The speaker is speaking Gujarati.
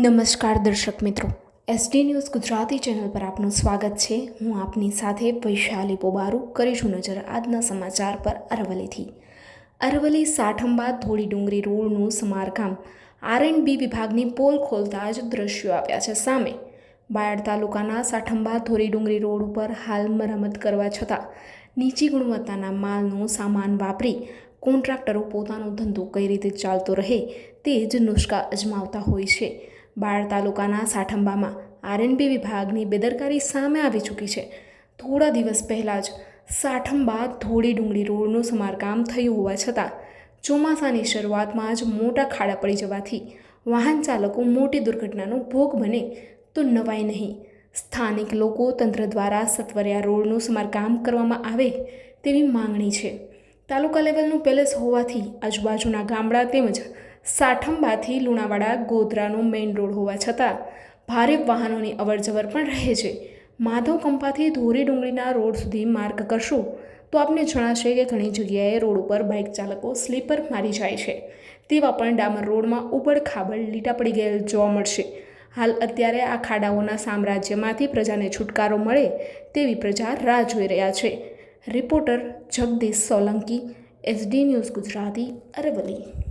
નમસ્કાર દર્શક મિત્રો. એસડી ન્યૂઝ ગુજરાતી ચેનલ પર આપનું સ્વાગત છે. હું આપની સાથે વૈશાલી પોબારુ કરીશું નજર આજના સમાચાર પર અરવલ્લીથી. અરવલ્લી સાઠંબા થોડી ડુંગરી રોડનું સમારકામ આર એન્ડ બી વિભાગની પોલ ખોલતા જ દ્રશ્યો આવ્યા છે સામે. બાયડ તાલુકાના સાઠંબા થોરી ડુંગરી રોડ ઉપર હાલ મરામત કરવા છતાં નીચી ગુણવત્તાના માલનો સામાન વાપરી કોન્ટ્રાક્ટરો પોતાનો ધંધો કઈ રીતે ચાલતો રહે તે જ નુસ્ખા અજમાવતા હોય છે. બાળ તાલુકાના સાઠંબામાં આરએનબી વિભાગની બેદરકારી સામે આવી ચૂકી છે. થોડા દિવસ પહેલાં જ સાઠંબા થોડી ડુંગળી રોડનું સમારકામ થયું હોવા છતાં ચોમાસાની શરૂઆતમાં જ મોટા ખાડા પડી જવાથી વાહન ચાલકો મોટી દુર્ઘટનાનો ભોગ બને તો નવાય નહીં. સ્થાનિક લોકો તંત્ર દ્વારા સત્વરિયા રોડનું સમારકામ કરવામાં આવે તેવી માંગણી છે. તાલુકા લેવલનું પેલેસ હોવાથી આજુબાજુના ગામડા તેમજ સાઠંબાથી લુણાવાડા ગોધરાનો મેઇન રોડ હોવા છતાં ભારે વાહનોની અવરજવર પણ રહે છે. માધવ કંપાથી ધોરી ડુંગળીના રોડ સુધી માર્ગ કરશો તો આપને જણાશે કે ઘણી જગ્યાએ રોડ ઉપર બાઇક ચાલકો સ્લીપર મારી જાય છે. તેવા પણ ડામર રોડમાં ઉબડ ખાબડ લીટા પડી ગયેલ જોવા મળશે. હાલ અત્યારે આ ખાડાઓના સામ્રાજ્યમાંથી પ્રજાને છુટકારો મળે તેવી પ્રજા રાહ જોઈ રહ્યા છે. Reporter Jagdish Solanki, SD news Gujarati Aravalli.